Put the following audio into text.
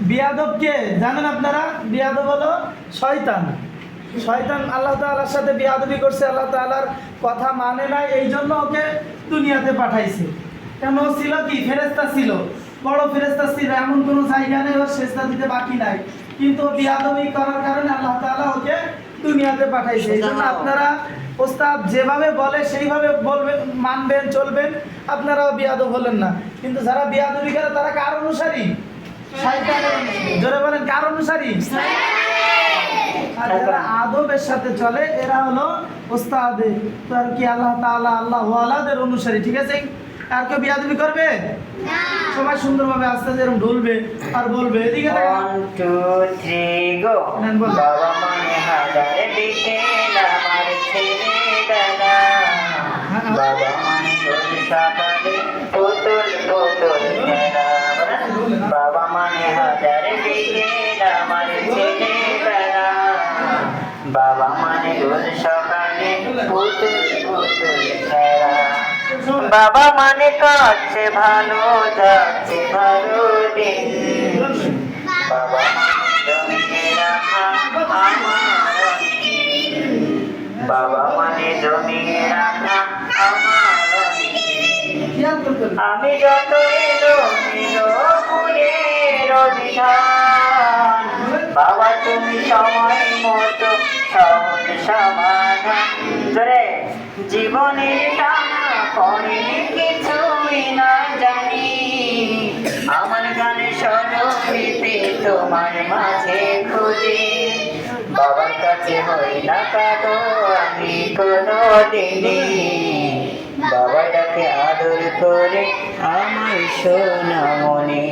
বিয়াদব কে জানেন আপনারা? বিয়াদব হলো শয়তান। শয়তান আল্লাহ তাআলার সাথে বিয়াদবি করছে, আল্লাহ তাআলার কথা মানে না এই জন্য ওকে দুনিয়াতে পাঠাইছে। কেন ছিল কি? ফেরেস্তা ছিল। বড় ফেরেস্তা ছিল, এমন কোনো জায়গা নেই, ওর সেজদা দিতে বাকি নাই। কিন্তু বিয়াদবি করার কারণে আল্লাহ তাআলা ওকে দুনিয়াতে পাঠাইছে। এই জন্য আপনারা ওস্তাদ যেভাবে বলে, সেইভাবে বলবেন, মানবেন, চলবেন। আপনারাও বিয়াদব হলেন না। কিন্তু যারা বিয়াদবি করে, তারা কার অনুসারী। জোরে বলেন কার অনুসারী? আর যারা আদবের সাথে চলে এরা হলো ওস্তাদে। তার কি আল্লাহ তাআলা আল্লাহ ওয়ালাদের অনুসারী ঠিক আছে? আর কেউ বিয়াদবি করবে? সবাই সুন্দরভাবে আস্তে আস্তে এরকম ঢুলবে আর বলবে এদিকে। বাবা মানে বাবা মানে রোজ মানে ভালো যাচ্ছে, ভালো মানে। বাবা মানে রাখা আমার। আমি যত এলো বাবা, তুমি সময় মতো সহজ সমাধান ধরে জীবনের টানা পড়ে কিছুই না জানি। আমার গানে স্বরূপিতে তোমার মাঝে খুঁজি। বাবার কাছে হই না কাঁদো আমি কোনো দিনই। বাবাটাকে আদর করে আমার সোনা মনে।